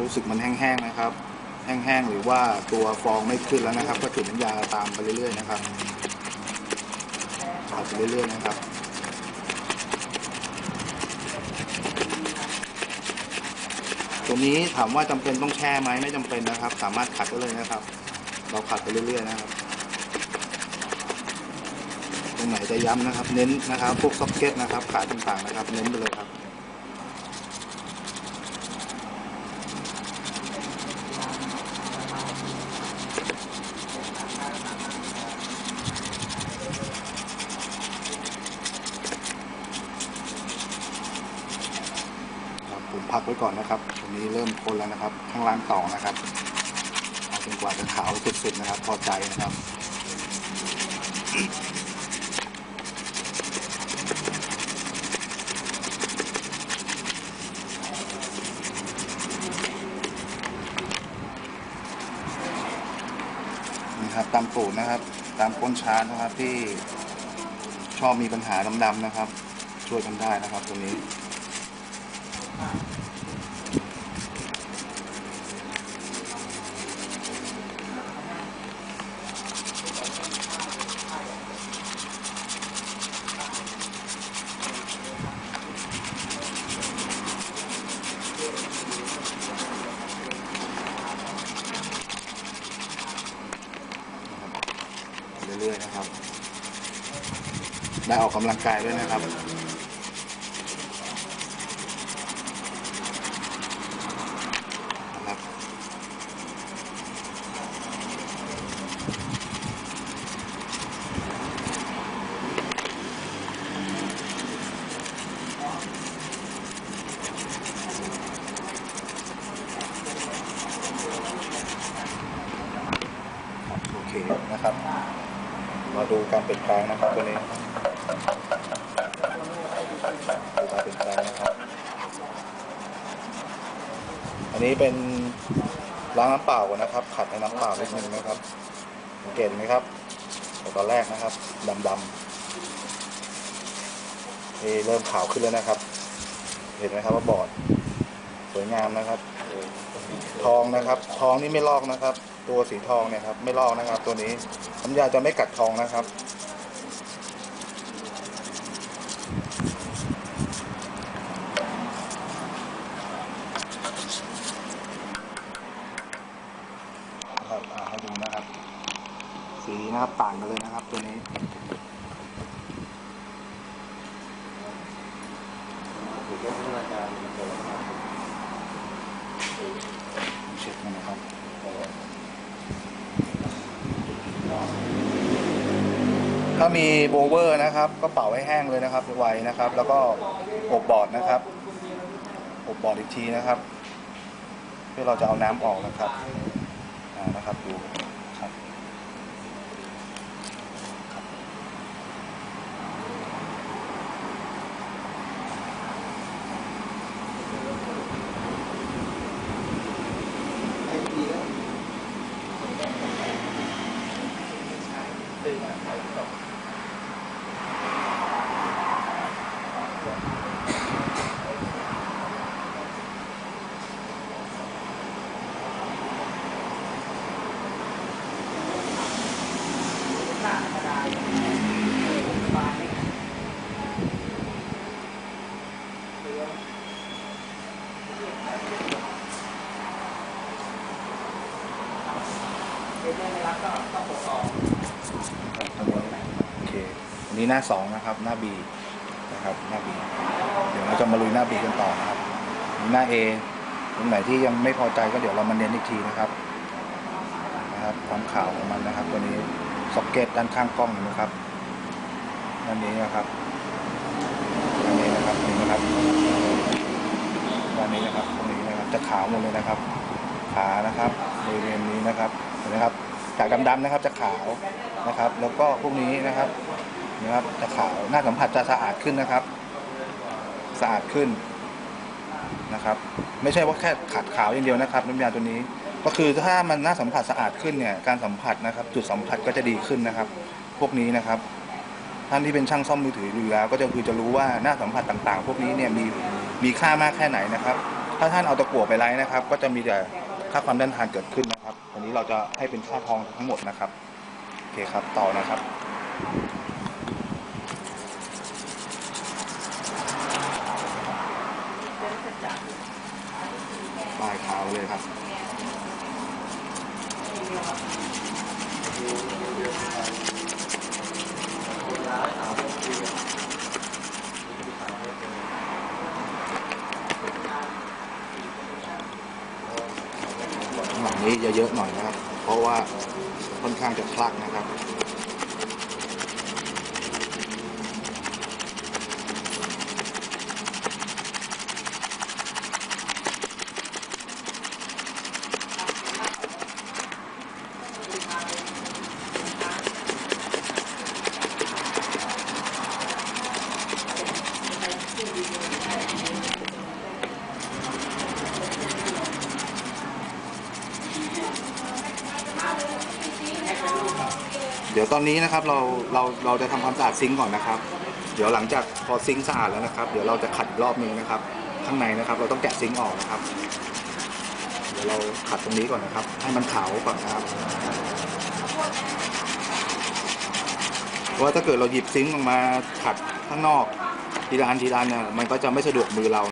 รู้สึกมันแห้งๆนะครับ แห้งๆหรือว่าตัวฟองไม่ขึ้นแล้วนะครับ ก็จุดน้ำยาตามไปเรื่อยๆนะครับขัดไปเรื่อยๆนะครับตัวนี้ถามว่าจำเป็นต้องแช่ไหมไม่จำเป็นนะครับ สามารถขัดได้เลยนะครับ เราขัดไปเรื่อยๆนะครับตรงไหนจะย้ำนะครับ เน้นนะครับ พวกซ็อกเก็ตนะครับขาต่างๆนะครับ เน้นไปเลยครับ ครับผม พักไว้ก่อนนะครับตรงนี้เริ่มคนแล้วนะครับ ข้างล่างต่อนะครับเอาจนกว่าจะขาวสุดๆนะครับ พอใจนะครับนี่ครับตามตูดนะครับ ตามก้นชาร์นะครับที่ชอบมีปัญหาดำๆนะครับ ช่วยกันได้นะครับตรงนี้ เรื่อยๆนะครับ ได้ออกกำลังกายด้วยนะครับ โอเคนะครับ มา ดูการเปลี่ยนแปลงนะครับตัวนี้ดูการเปลี่ยนแปลงนะครับ อันนี้เป็นล้างน้ำเปล่าก่อนนะครับ ขัดในน้ำเปล่านิดนึงนะครับสังเกตไหมครับตอนแรกนะครับดำๆนี่เริ่มขาวขึ้นแล้วนะครับ เห็นไหมครับว่าบอดสวยงามนะครับ ทองนะครับ ทองนี่ไม่ลอกนะครับ ตัวสีทองเนี่ยครับไม่ลอกนะครับตัวนี้น้ำยาจะไม่กัดทองนะครับ ครับอ่าให้ดูนะครับ สีนะครับต่างกันเลยนะครับตัวนี้เช็คมันนะครับ ถ้ามีโบเวอร์นะครับ ก็เป่าให้แห้งเลยนะครับไวนะครับ แล้วก็อบบอร์ดนะครับ อบบอร์ดอีกทีนะครับ เพื่อเราจะเอาน้ำออกนะครับนะครับดูครับ โอเค อั นี้หน้าสองนะครับ หน้า B นะครับ หน้า B เดี๋ยวเราจะมาลุยหน้า B กันต่อนะครับ หน้า A ตรงไหนที่ยังไม่พอใจก็เดี๋ยวเรามาเน้นอีกทีนะครับนะครับความขาวของมันนะครับ ตัวนี้ซ็อกเก็ตด้านข้างกล้องเห็นะครับด้านนี้นะครับด้านนี้นะครับเห็นไหมครับด้านนี้นะครับตรงนี้นะครับ จะขาวหมดเลยนะครับ ขานะครับบริเวณนี้นะครับเห็นไหมครับจากดำๆนะครับจะขาวนะครับ แล้วก็พวกนี้นะครับ นะครับจะขาวหน้าสัมผัสจะสะอาดขึ้นนะครับ สะอาดขึ้นนะครับ ไม่ใช่ว่าแค่ขัดขาวอย่างเดียวนะครับน้ำยาตัวนี้ ก็คือถ้ามันหน้าสัมผัสสะอาดขึ้นเนี่ยการสัมผัสนะครับ จุดสัมผัสก็จะดีขึ้นนะครับ พวกนี้นะครับ ท่านที่เป็นช่างซ่อมมือถืออยู่แล้ว ก็จะคือจะรู้ว่าหน้าสัมผัสต่างๆ พวกนี้เนี่ยมีมีค่ามากแค่ไหนนะครับ ถ้าท่านเอาตะกั่วไปไล่นะครับ ก็จะมีแต่ค่าความด้านทานเกิดขึ้นนะครับอันนี้เราจะให้เป็นค่าทองทั้งหมดนะครับโอเคครับต่อนะครับ ปลายขาวเลยครับข้างหลังนี้จะเยอะหน่อยนะครับ เพราะว่าค่อนข้างจะคลักนะครับ เดี๋ยวตอนนี้นะครับเราเราเราจะทำความสะอาดซิงก์ก่อนนะครับ เดี๋ยวหลังจากพอซิงก์สะอาดแล้วนะครับ เดี๋ยวเราจะขัดอีกรอบนึงนะครับ ข้างในนะครับ เราต้องแกะซิงก์ออกนะครับ เดี๋ยวเราขัดตรงนี้ก่อนนะครับ ให้มันขาวก่อนนะครับ ว่าถ้าเกิดเราหยิบซิงค์ออกมาขัดข้างนอกทีละอันทีละอันเนี่ยมันก็จะไม่สะดวกมือเรา